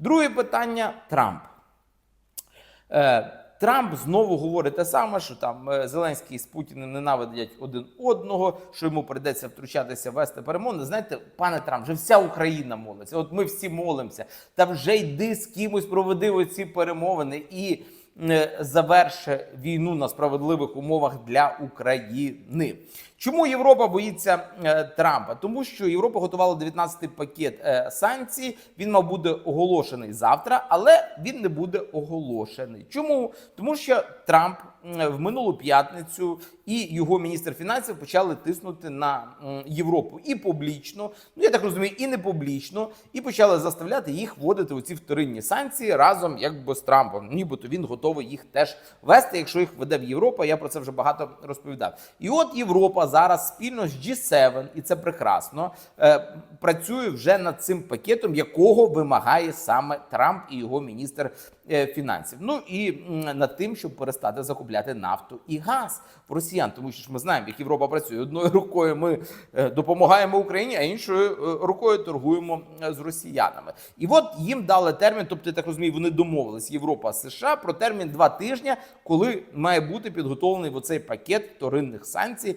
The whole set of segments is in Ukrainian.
Друге питання Трамп. Е, Трамп знову говорить те саме, що там е, Зеленський з Путіним ненавидять один одного, що йому прийдеться втручатися, вести перемовини. Знаєте, пане Трамп, вже вся Україна молиться. От ми всі молимося. Та вже йди з кимось, проведи оці перемовини і е, заверши війну на справедливих умовах для України. Чому Європа боїться е, Трампа? Тому що Європа готувала 19-й пакет е, санкцій. Він мав бути оголошений завтра, але він не буде оголошений. Чому? Тому що Трамп в минулу п'ятницю і його міністр фінансів почали тиснути на Європу і публічно, ну я так розумію, і не публічно, і почали заставляти їх вводити у ці вторинні санкції разом, якби з Трампом. Нібито він готовий їх теж вести, якщо їх веде в Європа. Я про це вже багато розповідав. І от Європа зараз спільно з G7, і це прекрасно, е, працює вже над цим пакетом, якого вимагає саме Трамп і його міністр е, фінансів. Ну і над тим, щоб перестати закупляти нафту і газ в росіян, тому що ж ми знаємо, як Європа працює. Одною рукою ми е, допомагаємо Україні, а іншою е, рукою торгуємо е, з росіянами. І от їм дали термін, тобто я так розумію, вони домовились Європа США про термін два тижні, коли має бути підготовлений оцей пакет вторинних санкцій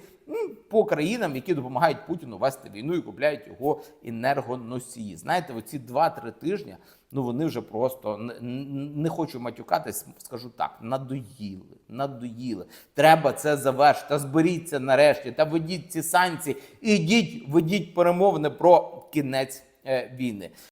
по країнам, які допомагають Путіну вести війну і купляють його енергоносії. Знаєте, оці два-три тижні. Ну вони вже просто не, не хочу матюкатись, скажу так, надоїли, надоїли. Треба це завершити. Та зберіться нарешті, та ведіть ці санкції. Ідіть, ведіть перемовини про кінець е, війни.